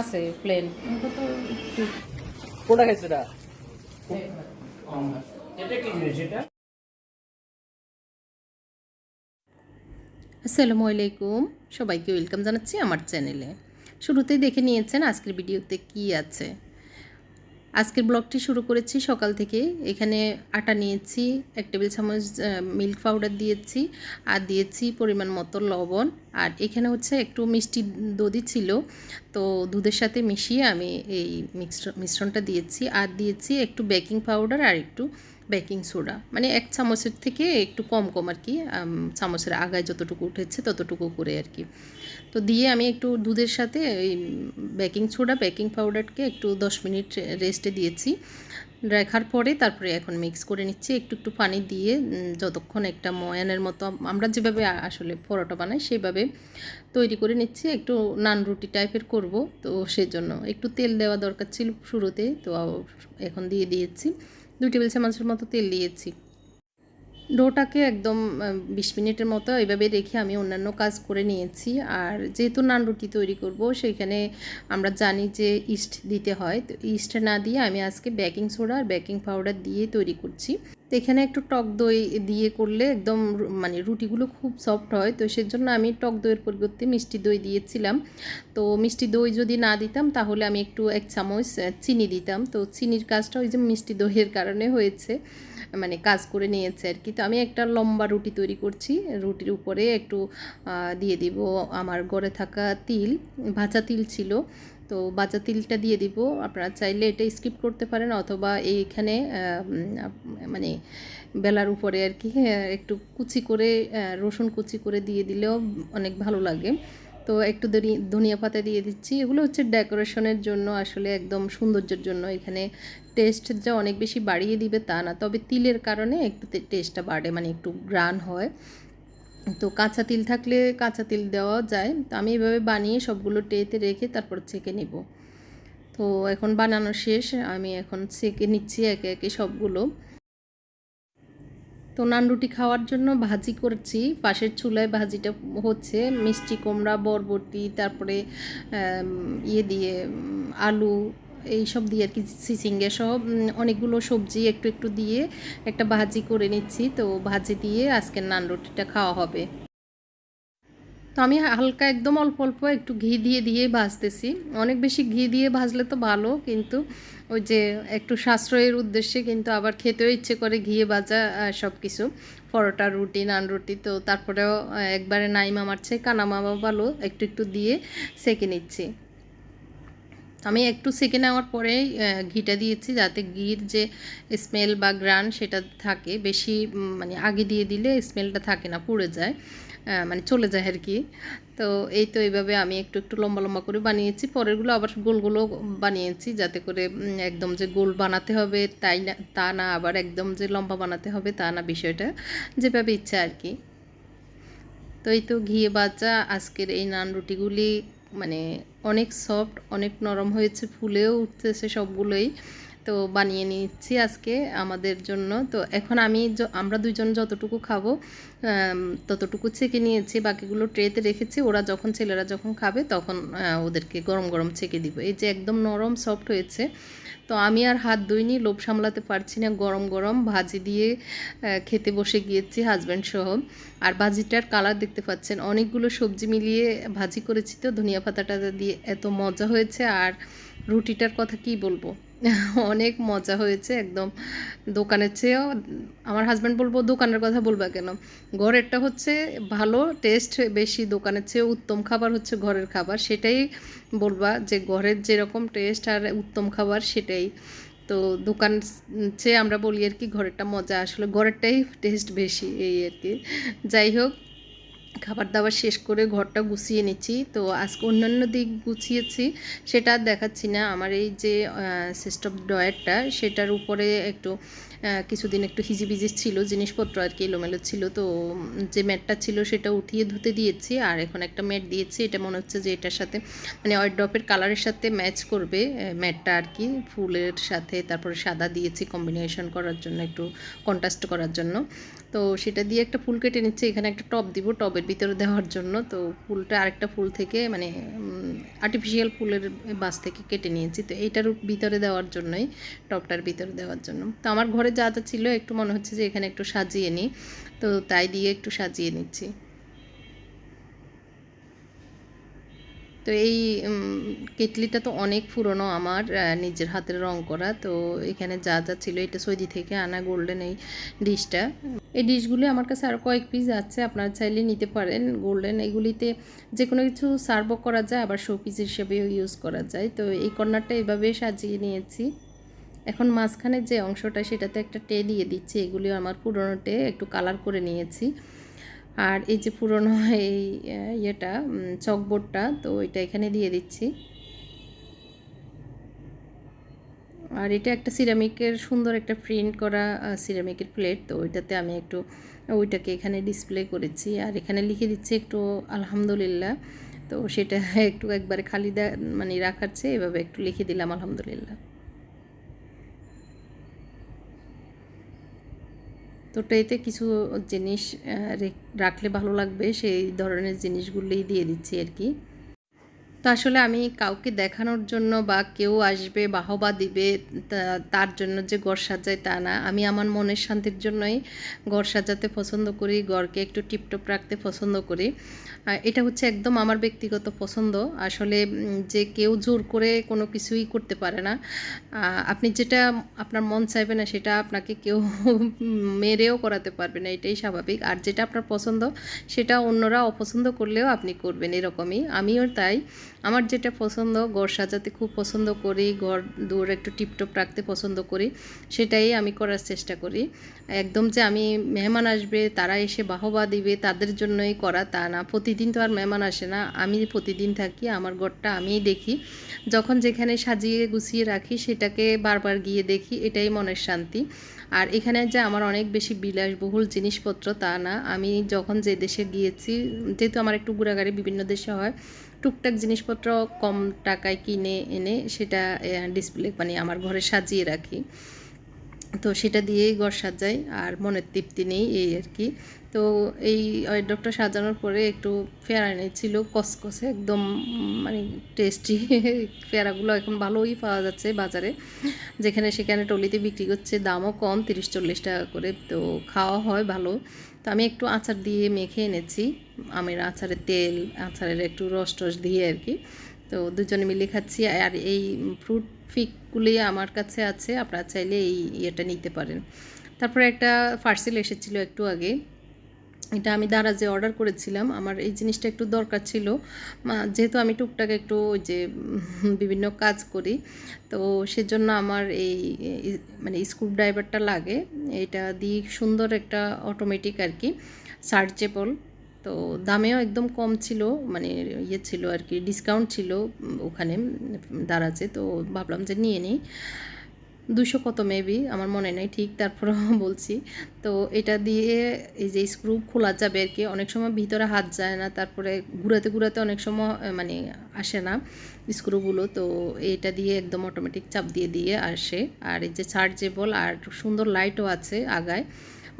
আছে প্লেন কোনটা খাইছে এটা? এটা কি জিনিস এটা? আসসালামু আলাইকুম। সবাইকে ওয়েলকাম জানাচ্ছি আমার চ্যানেলে। শুরুতেই দেখে নিয়েছেন আজকের ভিডিওতে কি আছে। আজকের ব্লগটি শুরু করেছি সকাল থেকে। এখানে আটা নিয়েছি, এক টেবিল চামচ মিল্ক পাউডার দিয়েছি, আর দিয়েছি পরিমাণ মতো লবণ। আর এখানে হচ্ছে একটু মিষ্টি দধি ছিল, তো দুধের সাথে মিশিয়ে আমি এই মিশ্র- মিশ্রণটা দিয়েছি। আর দিয়েছি একটু বেকিং পাউডার আর একটু বেকিং সোডা। মানে এক চামচের থেকে একটু কম কম আর কি চামচের আগায় যতটুকু উঠেছে ততটুকু করে আর কি। তো দিয়ে আমি একটু দুধের সাথে এই বেকিং সোডা, বেকিং পাউডারকে একটু দশ মিনিট রেস্টে দিয়েছি। রাখার পরে তারপরে এখন মিক্স করে নিচ্ছি, একটু একটু পানি দিয়ে যতক্ষণ একটা ময়ানের মতো আমরা যেভাবে আসলে পরোটা বানাই সেভাবে তৈরি করে নিচ্ছি, একটু নান রুটি টাইপের করব। তো সেজন্য একটু তেল দেওয়া দরকার ছিল শুরুতে, তো এখন দিয়ে দিয়েছি। দুই টেবিল চামচের মতো তেল দিয়েছি। ডোটাকে একদম বিশ মিনিটের মতো এভাবে রেখে আমি অন্যান্য কাজ করে নিয়েছি। আর যেহেতু নান রুটি তৈরি করব, সেইখানে আমরা জানি যে ইস্ট দিতে হয়। তো ইস্ট না দিয়ে আমি আজকে বেকিং সোডা আর বেকিং পাউডার দিয়ে তৈরি করছি। তো এখানে একটু টক দই দিয়ে করলে একদম মানে রুটিগুলো খুব সফট হয়। তো সেজন্য আমি টক দইয়ের পরিবর্তে মিষ্টি দই দিয়েছিলাম। তো মিষ্টি দই যদি না দিতাম, তাহলে আমি একটু এক চামচ চিনি দিতাম। তো চিনির কাজটা ওই যে মিষ্টি দইয়ের কারণে হয়েছে। মানে কাজ করে নিয়েছে আর কি। তো আমি একটা লম্বা রুটি তৈরি করছি। রুটির উপরে একটু দিয়ে দিব আমার গড়ে থাকা তিল, ভাজা তিল ছিল। তো ভাজা তিলটা দিয়ে দিব। আপনারা চাইলে এটা স্কিপ করতে পারেন অথবা এইখানে মানে বেলার উপরে আর কি একটু কুচি করে রসুন কুচি করে দিয়ে দিলেও অনেক ভালো লাগে। তো একটু ধনি- ধনিয়া পাতা দিয়ে দিচ্ছি। এগুলো হচ্ছে ডেকোরেশনের জন্য আসলে একদম সৌন্দর্যের জন্য। এখানে টেস্ট যে অনেক বেশি বাড়িয়ে দিবে তা না। তবে তিলের কারণে একটু টেস্টটা বাড়ে মানে একটু গ্রান হয়। তো কাঁচা তিল থাকলে কাঁচা তিল দেওয়া যায়। তো আমি এভাবে বানিয়ে সবগুলো ট্রেতে রেখে তারপর ছেঁকে নেব। তো এখন বানানো শেষ। আমি এখন ছেঁকে নিচ্ছি একে একে সবগুলো। তো নান রুটি খাওয়ার জন্য ভাজি করছি। পাশের চুলায় ভাজিটা হচ্ছে মিষ্টি কুমড়া, বরবটি, তারপরে ইয়ে দিয়ে আলু, এইসব দিয়ে আর কি সিসিঙ্গে সব অনেকগুলো সবজি একটু একটু দিয়ে একটা ভাজি করে নিচ্ছি। তো ভাজি দিয়ে আজকের নান রুটিটা খাওয়া হবে। তো আমি হালকা একদম অল্প অল্প একটু ঘি দিয়ে দিয়ে ভাজতেছি। অনেক বেশি ঘি দিয়ে ভাজলে তো ভালো, কিন্তু ওই যে একটু সাশ্রয়ের উদ্দেশ্যে কিন্তু আবার খেতেও ইচ্ছে করে ঘিয়ে ভাজা সব কিছু পরোটা, রুটি, নান রুটি, তো তারপরেও একবারে নাইমা মারছে কানা মামা ভালো, একটু একটু দিয়ে সেকে নিচ্ছি। আমি একটু সেকে নেওয়ার পরে ঘিটা দিয়েছি যাতে ঘির যে স্মেল বা গ্রান সেটা থাকে। বেশি মানে আগে দিয়ে দিলে স্মেলটা থাকে না, পুড়ে যায়। মানে চলে যায় আর কি। তো এই তো এইভাবে আমি একটু একটু লম্বা লম্বা করে বানিয়েছি। পরেরগুলো আবার গোলগুলো বানিয়েছি যাতে করে একদম যে গোল বানাতে হবে তাই না, তা না, আবার একদম যে লম্বা বানাতে হবে তা না বিষয়টা, যেভাবে ইচ্ছা আর কি। তো এই তো ঘিয়ে বাজা আজকের এই নান রুটিগুলি মানে অনেক সফট, অনেক নরম হয়েছে, ফুলেও উঠতেছে সবগুলোই। তো বানিয়ে নিচ্ছি আজকে আমাদের জন্য। তো এখন আমি আমরা দুইজন যতটুকু খাব ততটুকু ছেঁকে নিয়েছি, বাকিগুলো ট্রেতে রেখেছি। ওরা যখন, ছেলেরা যখন খাবে তখন ওদেরকে গরম গরম ছেঁকে দিব। এই যে একদম নরম সফট হয়েছে। তো আমি আর হাত ধুইনি, লোভ সামলাতে পারছি না। গরম গরম ভাজি দিয়ে খেতে বসে গিয়েছি হাজব্যান্ড সহ। আর ভাজিটার কালার দেখতে পাচ্ছেন। অনেকগুলো সবজি মিলিয়ে ভাজি করেছি তো। ধনিয়া পাতাটা দিয়ে এত মজা হয়েছে। আর রুটিটার কথা কি বলব? অনেক মজা হয়েছে, একদম দোকানের চেয়েও। আমার হাজব্যান্ড বলব, দোকানের কথা বলবা কেন? ঘরেরটা হচ্ছে ভালো টেস্ট বেশি, দোকানের চেয়ে উত্তম খাবার হচ্ছে ঘরের খাবার। সেটাই বলবা যে ঘরের যেরকম টেস্ট আর উত্তম খাবার সেটাই। তো দোকান চেয়ে আমরা বলি আর কি, ঘরেরটা মজা। আসলে ঘরেরটাই টেস্ট বেশি, এই আর কি। যাই হোক খাবার দাবার শেষ করে ঘরটা গুছিয়ে নিচ্ছি। তো আজকে অন্যান্য দিক গুছিয়েছি, সেটা দেখাচ্ছি না। আমার এই যে সিস্টেম ড্রয়ারটা, সেটার উপরে একটু কিছুদিন একটু হিজিবিজি ছিল, জিনিসপত্র আর কি এলোমেলো ছিল। তো যে ম্যাটটা ছিল, সেটা উঠিয়ে ধুতে দিয়েছি, আর এখন একটা ম্যাট দিয়েছি। এটা মনে হচ্ছে যে এটার সাথে মানে ড্রপের কালারের সাথে ম্যাচ করবে ম্যাটটা আর কি। ফুলের সাথে, তারপরে সাদা দিয়েছি কম্বিনেশন করার জন্য, একটু কন্ট্রাস্ট করার জন্য। তো সেটা দিয়ে একটা ফুল কেটে নিচ্ছে, এখানে একটা টপ দিব, টবের ভিতরে দেওয়ার জন্য। তো ফুলটা আরেকটা ফুল থেকে মানে আর্টিফিশিয়াল ফুলের বাস থেকে কেটে নিয়েছি। তো এইটার ভিতরে দেওয়ার জন্যই টপটার ভিতরে দেওয়ার জন্য। তো আমার ঘরে যা যা ছিল, একটু মনে হচ্ছে যে এখানে একটু সাজিয়ে নিই। তো তাই দিয়ে একটু সাজিয়ে নিচ্ছি। তো এই কেটলিটা তো অনেক পুরনো আমার নিজের হাতের রং করা। তো এখানে যা যা ছিল এটা সৌদি থেকে আনা গোল্ডেন এই ডিশটা। এই ডিশগুলি আমার কাছে আরও কয়েক পিস আছে, আপনারা চাইলে নিতে পারেন। গোল্ডেন এগুলিতে যে কোনো কিছু সার্ভও করা যায়, আবার শো পিস হিসেবেও ইউজ করা যায়। তো এই কর্নারটা এভাবে সাজিয়ে নিয়েছি। এখন মাঝখানে যে অংশটা, সেটাতে একটা টে দিয়ে দিচ্ছি। এগুলি আমার পুরনো টে, একটু কালার করে নিয়েছি। আর এই যে পুরনো এই ইয়েটা চকবোর্ডটা, তো এটা এখানে দিয়ে দিচ্ছি। আর এটা একটা সিরামিকের সুন্দর একটা প্রিন্ট করা সিরামিকের প্লেট তো ওইটাতে আমি একটু, ওইটাকে এখানে ডিসপ্লে করেছি। আর এখানে লিখে দিচ্ছি একটু, আলহামদুলিল্লাহ। তো সেটা একটু একবারে খালি মানে রাখার চেয়ে এভাবে একটু লিখে দিলাম, আলহামদুলিল্লাহ। তো এতে কিছু জিনিস রাখলে ভালো লাগবে সেই ধরনের জিনিসগুলোই দিয়ে দিচ্ছি আর কি। তো আসলে আমি কাউকে দেখানোর জন্য বা কেউ আসবে, বাহবা দিবে তার জন্য যে ঘর সাজাই তা না। আমি আমার মনের শান্তির জন্যই ঘর সাজাতে পছন্দ করি, ঘরকে একটু টিপটপ রাখতে পছন্দ করি। এটা হচ্ছে একদম আমার ব্যক্তিগত পছন্দ। আসলে যে কেউ জোর করে কোনো কিছুই করতে পারে না। আপনি যেটা আপনার মন চাইবে না, সেটা আপনাকে কেউ মেরেও করাতে পারবে না, এটাই স্বাভাবিক। আর যেটা আপনার পছন্দ, সেটা অন্যরা অপছন্দ করলেও আপনি করবেন এরকমই। আমিও তাই। আমার যেটা পছন্দ ঘর সাজাতে খুব পছন্দ করি ঘর দূর একটু টিপটপ রাখতে পছন্দ করি, সেটাই আমি করার চেষ্টা করি। একদম যে আমি মেহমান আসবে, তারা এসে বাহবা দিবে, তাদের জন্যই করা তা না। প্রতিদিন তো আর মেহমান আসে না। আমি প্রতিদিন থাকি, আমার ঘরটা আমিই দেখি। যখন যেখানে সাজিয়ে গুছিয়ে রাখি, সেটাকে বারবার গিয়ে দেখি, এটাই মনের শান্তি। আর এখানে যে আমার অনেক বেশি বিলাসবহুল জিনিসপত্র তা না। আমি যখন যে দেশে গিয়েছি, যেহেতু আমার একটু ঘোরাঘুরি বিভিন্ন দেশে হয় টুকটাক জিনিসপত্র কম টাকায় কিনে এনে সেটা ডিসপ্লে মানে আমার ঘরে সাজিয়ে রাখি। তো সেটা দিয়েই ঘর সাজাই আর মনের তৃপ্তি নেই এই আর কি। তো এই ওয়েড্রপটা সাজানোর পরে একটু ফেরা এনেছিল কসকসে একদম মানে টেস্টি ফেরাগুলো এখন ভালোই পাওয়া যাচ্ছে বাজারে। যেখানে সেখানে টলিতে বিক্রি করছে, দামও কম, তিরিশ চল্লিশ টাকা করে, তো খাওয়া হয় ভালো। তো আমি একটু আচার দিয়ে মেখে এনেছি, আমের আচারের তেল, আচারের একটু রস টস দিয়ে আর কি। তো দুজনে মিলে খাচ্ছি আর এই ফ্রুট ফিকগুলি আমার কাছে আছে, আপনারা চাইলে এই ইয়েটা নিতে পারেন। তারপরে একটা পার্সেল এসেছিল একটু আগে। এটা আমি দারাজে অর্ডার করেছিলাম, আমার এই জিনিসটা একটু দরকার ছিল। যেহেতু আমি টুকটাক একটু ওই যে বিভিন্ন কাজ করি, তো সেজন্য আমার এই মানে স্ক্রু ড্রাইভারটা লাগে। এটা দিয়ে সুন্দর একটা অটোমেটিক আর কি সার্চেবল তো দামেও একদম কম ছিল মানে ইয়ে ছিল আর কি ডিসকাউন্ট ছিল ওখানে দাঁড়াচ্ছে, তো ভাবলাম যে নিয়ে নিই। দুশো কত মেবি আমার মনে নেই ঠিক, তারপরেও বলছি। তো এটা দিয়ে এই যে স্ক্রু খোলা যাবে আর কি, অনেক সময় ভিতরে হাত যায় না, তারপরে ঘুরাতে ঘুরাতে অনেক সময় মানে আসে না স্ক্রুগুলো তো এটা দিয়ে একদম অটোমেটিক চাপ দিয়ে দিয়ে আসে। আর এই যে চার্জেবল আর সুন্দর লাইটও আছে আগায়।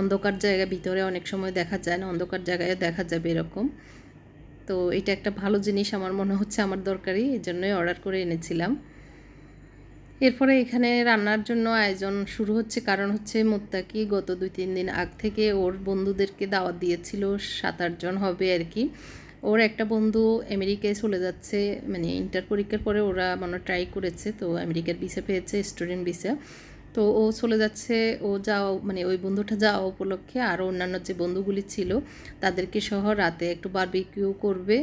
অন্ধকার জায়গা ভিতরে অনেক সময় দেখা যায় না, অন্ধকার জায়গায় দেখা যাবে এরকম। তো এটা একটা ভালো জিনিস আমার মনে হচ্ছে, আমার দরকারি এই জন্যই অর্ডার করে এনেছিলাম। এরপরে এখানে রান্নার জন্য আয়োজন শুরু হচ্ছে, কারণ হচ্ছে মোত্তাকি গত দুই, তিন দিন আগ থেকে ওর বন্ধুদেরকে দাওয়াত দিয়েছিল, সাত আটজন হবে আর কি। ওর একটা বন্ধু আমেরিকায় চলে যাচ্ছে মানে ইন্টার পরীক্ষার পরে ওরা মানে ট্রাই করেছে, তো আমেরিকার ভিসা পেয়েছে স্টুডেন্ট ভিসা তো ও চলে যাচ্ছে, ও যাওয়া মানে ওই বন্ধুটা যাওয়া উপলক্ষে। আরও অন্যান্য যে বন্ধুগুলি ছিল, তাদেরকে সহ রাতে একটু বারবিকিউ করবে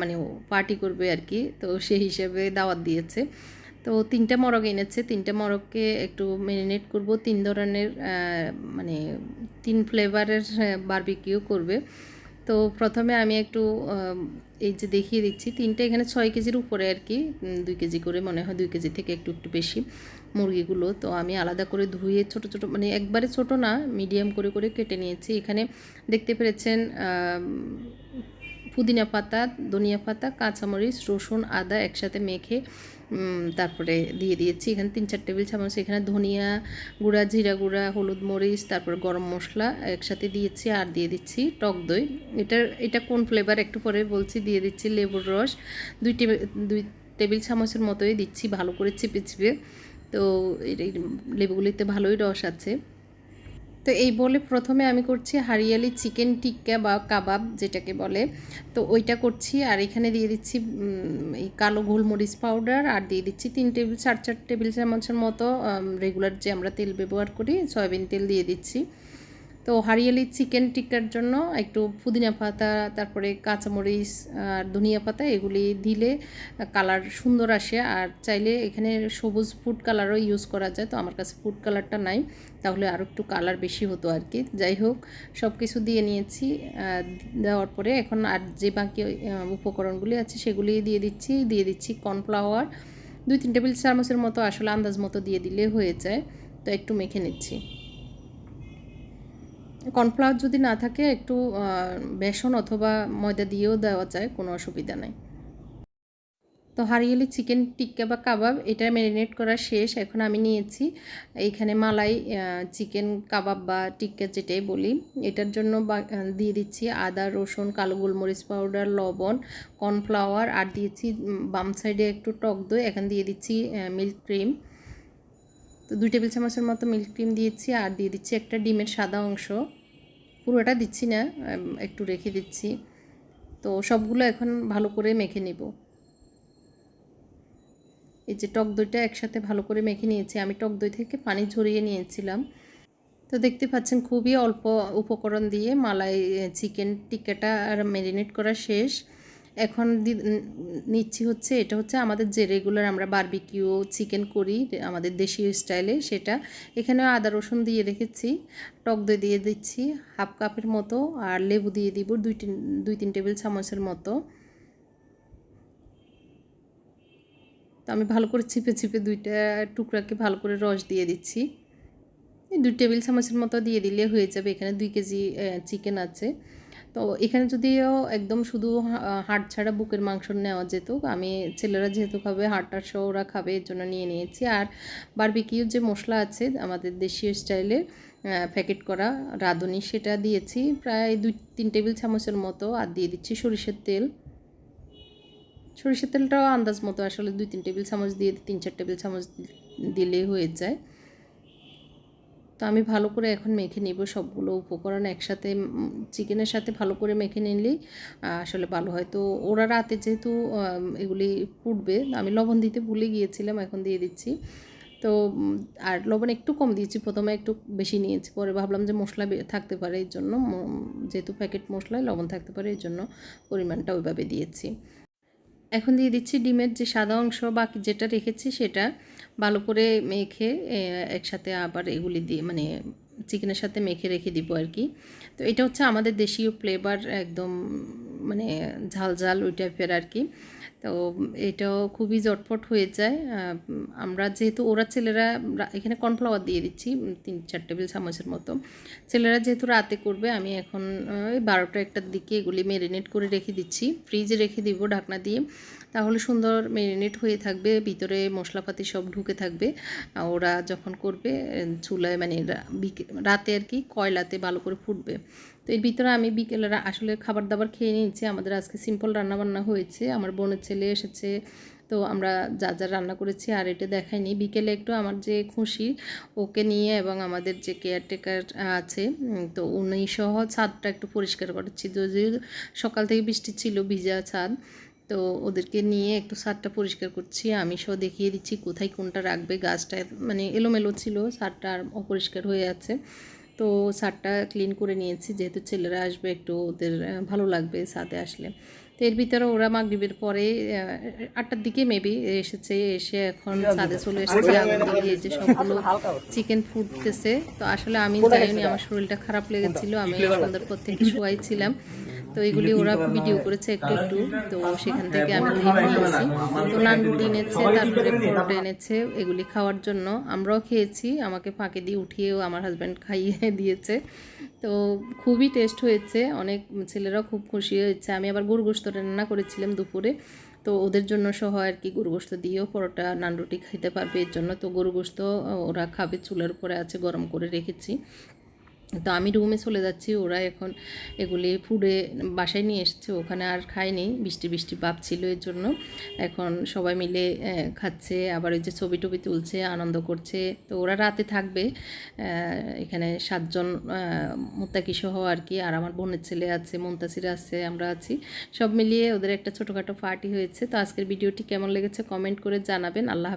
মানে পার্টি করবে আর কি তো সেই হিসেবে দাওয়াত দিয়েছে। তো তিনটা মরগ এনেছে। তিনটা মরগকে একটু ম্যারিনেট করব। তিন ধরনের মানে তিন ফ্লেভারের বারবিকিউ করবে। তো প্রথমে আমি একটু এই যে দেখিয়ে দিচ্ছি, তিনটে এখানে ছয় কেজির উপরে আর কি দুই কেজি করে, মনে হয় দুই কেজি থেকে একটু একটু বেশি মুরগিগুলো। তো আমি আলাদা করে ধুয়ে ছোট ছোট মানে একবারে ছোট না, মিডিয়াম করে করে কেটে নিয়েছি। এখানে দেখতে পেরেছেন পুদিনা পাতা, ধনিয়া পাতা, কাঁচামরিচ, রসুন, আদা একসাথে মেখে তারপরে দিয়ে দিয়েছি। এখানে তিন চার টেবিল চামচ, এখানে ধনিয়া গুঁড়া, জিরা গুঁড়া, হলুদ মরিচ, তারপর গরম মশলা একসাথে দিয়েছি আর দিয়ে দিচ্ছি টক দই। এটার, এটা কোন ফ্লেভার একটু পরে বলছি, দিয়ে দিচ্ছি লেবুর রস। দুই টেবিল দুই টেবিল চামচের মতোই দিচ্ছি, ভালো করে চিপে চিপে তো লেবুগুলিতে ভালোই রস আছে। তো এই বলে প্রথমে আমি করছি হারিয়ালি চিকেন টিক্কা বা কাবাব যেটাকে বলে। তো ওইটা করছি আর এখানে দিয়ে দিচ্ছি এই কালো গোলমরিচ পাউডার আর দিয়ে দিচ্ছি তিন টেবিল চার চার টেবিল চামচের মতো রেগুলার যে আমরা তেল ব্যবহার করি, সয়াবিন তেল দিয়ে দিচ্ছি। তো হারিয়ালি চিকেন টিক্কার জন্য, একটু পুদিনা পাতা, তারপরে কাঁচামরিচ আর ধনিয়া পাতা, এগুলি দিলে কালার সুন্দর আসে। আর চাইলে এখানে সবুজ ফুড কালারও ইউজ করা যায়, তো আমার কাছে ফুড কালারটা নাই, তাহলে আরও একটু কালার বেশি হতো আর কি। যাই হোক সব কিছু দিয়ে নিয়েছি দেওয়ার পরে এখন আর যে বাকি উপকরণগুলি আছে সেগুলি দিয়ে দিচ্ছি দিয়ে দিচ্ছি কর্নফ্লাওয়ার। দুই তিন টেবিল চামচের মতো আসলে আন্দাজ মতো দিয়ে দিলে হয়ে যায়, তো একটু মেখে নিচ্ছি। কর্নফ্লাওয়ার যদি না থাকে, একটু বেসন অথবা ময়দা দিয়েও দেওয়া যায়, কোনো অসুবিধা নাই। তো হারিয়ালি চিকেন টিক্কা বা কাবাব, এটা ম্যারিনেট করা শেষ। এখন আমি নিয়েছি এইখানে মালাই চিকেন কাবাব বা টিক্কা যেটাই বলি। এটার জন্য দিয়ে দিচ্ছি আদা, রসুন, কালো গোলমরিচ পাউডার, লবণ, কর্নফ্লাওয়ার, আর দিয়েছি বাম সাইডে একটু টক দই। এখন দিয়ে দিচ্ছি মিল্ক ক্রিম। তো দুই টেবিল চামচের মতো মিল্ক ক্রিম দিয়েছি আর দিয়ে দিচ্ছি একটা ডিমের সাদা অংশ। পুরোটা দিচ্ছি না একটু রেখে দিচ্ছি। তো সবগুলো এখন ভালো করে মেখে নেব। এই যে টক দইটা একসাথে ভালো করে মেখে নিয়েছি, আমি টক দই থেকে পানি ঝরিয়ে নিয়েছিলাম। তো দেখতে পাচ্ছেন খুবই অল্প উপকরণ দিয়ে মালাই চিকেন টিক্কাটা আর ম্যারিনেট করা শেষ। এখন নিচ্ছি হচ্ছে, এটা হচ্ছে আমাদের যে রেগুলার আমরা বারবিকিউ চিকেন করি আমাদের দেশীয় স্টাইলে সেটা। এখানে আদা, রসুন দিয়ে রেখেছি, টক দই দিয়ে দিচ্ছি হাফ কাপের মতো, আর লেবু দিয়ে দিব দুই তিন দুই তিন টেবিল চামচের মতো। তো আমি ভালো করে চিপে চিপে দুইটা টুকরাকে ভালো করে রস দিয়ে দিচ্ছি। দুই টেবিল চামচের মতো দিয়ে দিলে হয়ে যাবে, এখানে দুই কেজি চিকেন আছে। তো এখানে যদিও একদম শুধু হা- হাড় ছাড়া বুকের মাংস নেওয়া যেত, আমি ছেলেরা যেহেতু খাবে হাড়টা সহ ওরা খাবে, এর জন্য নিয়ে নিয়েছি। আর বারবিকিউর যে মশলা আছে, আমাদের দেশীয় স্টাইলে প্যাকেট করা রাঁধুনি, সেটা দিয়েছি প্রায় দুই, তিন টেবিল চামচের মতো, আর দিয়ে দিচ্ছি সরিষার তেল। সরিষার তেলটাও আন্দাজ মতো আসলে দুই, তিন টেবিল চামচ দিয়ে, তিন, চার টেবিল চামচ দিলেই হয়ে যায়। তো আমি ভালো করে এখন মেখে নিব সবগুলো উপকরণ একসাথে চিকেনের সাথে ভালো করে মেখে নিলেই আসলে ভালো হয়। তো ওরা রাতে যেহেতু এগুলি ফুটবে আমি লবণ দিতে ভুলে গিয়েছিলাম, এখন দিয়ে দিচ্ছি। তো আর লবণ একটু কম দিয়েছি, প্রথমে একটু বেশি নিয়েছি, পরে ভাবলাম যে মশলা থাকতে পারে এর জন্য যেহেতু প্যাকেট মশলায় লবণ থাকতে পারে এই জন্য পরিমাণটা ওইভাবে দিয়েছি। এখন দিয়ে দিচ্ছি ডিমের যে সাদা অংশ বা যেটা রেখেছি সেটা ভালো করে মেখে একসাথে আবার এগুলি দিয়ে মানে চিকেনের সাথে মেখে রেখে দিব আর কি। তো এটা হচ্ছে আমাদের দেশীয় ফ্লেভার একদম মানে ঝাল ঝাল ওই টাইপের আর কি। তো এটাও খুবই জটপট হয়ে যায়। আমরা যেহেতু, ওরা ছেলেরা এখানে কর্নফ্লাওয়ার দিয়ে দিচ্ছি তিন, চার টেবিল চামচের মতো। ছেলেরা যেহেতু রাতে করবে, আমি এখন ওই বারোটা একটার দিকে এগুলি ম্যারিনেট করে রেখে দিচ্ছি। ফ্রিজে রেখে দিব ঢাকনা দিয়ে। তাহলে সুন্দর ম্যারিনেট হয়ে থাকবে, ভিতরে মশলাপাতি সব ঢুকে থাকবে। ওরা যখন করবে চুলায় মানে রাতে আর কি কয়লাতে ভালো করে ফুটবে। তো এর ভিতরে আমি বিকেলে আসলে খাবার দাবার খেয়ে নিয়েছি। আমাদের আজকে সিম্পল রান্নাবান্না হয়েছে। আমার বোনের ছেলে এসেছে। তো আমরা যা যা রান্না করেছি আর এটা দেখাইনি। বিকেলে একটু আমার যে খুশি, ওকে নিয়ে এবং আমাদের যে কেয়ারটেকার আছে তো উনি সহ ছাদটা একটু পরিষ্কার করছি যদিও সকাল থেকে বৃষ্টি ছিল, ভিজা ছাদ, তো ওদেরকে নিয়ে একটু ছাদটা পরিষ্কার করছি। আমি সহ দেখিয়ে দিচ্ছি কোথায় কোনটা রাখবে। গাছটা মানে এলোমেলো ছিল, ছাদটা আর অপরিষ্কার হয়ে আছে। তো ছাদটা ক্লিন করে নিয়েছি। যেহেতু ছেলেরা আসবে একটু ওদের ভালো লাগবে ছাদে আসলে। তো এর ভিতরে ওরা মাগরিবের পরে আটটার দিকে মেবি এসেছে এসে এখন ছাদে চলে এসেছে। আগুন দিয়ে যে সবগুলো চিকেন ফুটতেছে। তো আসলে আমি জানিনি আমার শরীরটা খারাপ লেগেছিল। আমি সন্ধ্যার পর থেকে শোয়াইছিলাম। তো এগুলি ওরা ভিডিও করেছে একটু একটু। তো সেখান থেকে আমি নিয়েছি তো নান রুটি এনেছে তারপরে পরোটা এনেছে এগুলি খাওয়ার জন্য। আমরাও খেয়েছি আমাকে ফাঁকে দিয়ে উঠিয়েও আমার হাজব্যান্ড খাইয়ে দিয়েছে। তো খুবই টেস্ট হয়েছে অনেক ছেলেরাও খুব খুশি হয়েছে। আমি আবার গরু গোস্ত রান্না করেছিলাম দুপুরে। তো ওদের জন্য সহ আর কি গরু গোস্ত দিয়েও পরোটা নান রুটি খেতে পারবে এর জন্য। তো গরু গোস্ত ওরা খাবে চুলার উপরে আছে গরম করে রেখেছি। তো আমি রুমে চলে যাচ্ছি, ওরা এখন এগুলি ফুডে বাসায় নিয়ে এসেছে, ওখানে আর খায়নি, বৃষ্টি বৃষ্টি ভাব ছিল এর জন্য। এখন সবাই মিলে খাচ্ছে, আবার ওই যে ছবি টবি তুলছে, আনন্দ করছে। তো ওরা রাতে থাকবে এখানে সাতজন মোত্তাকি সহ আর কি, আর আমার বোনের ছেলে আছে, মুন্তাসির আছে, আমরা আছি। সব মিলিয়ে ওদের একটা ছোটোখাটো পার্টি হয়েছে। তো আজকের ভিডিওটি কেমন লেগেছে কমেন্ট করে জানাবেন। আল্লাহ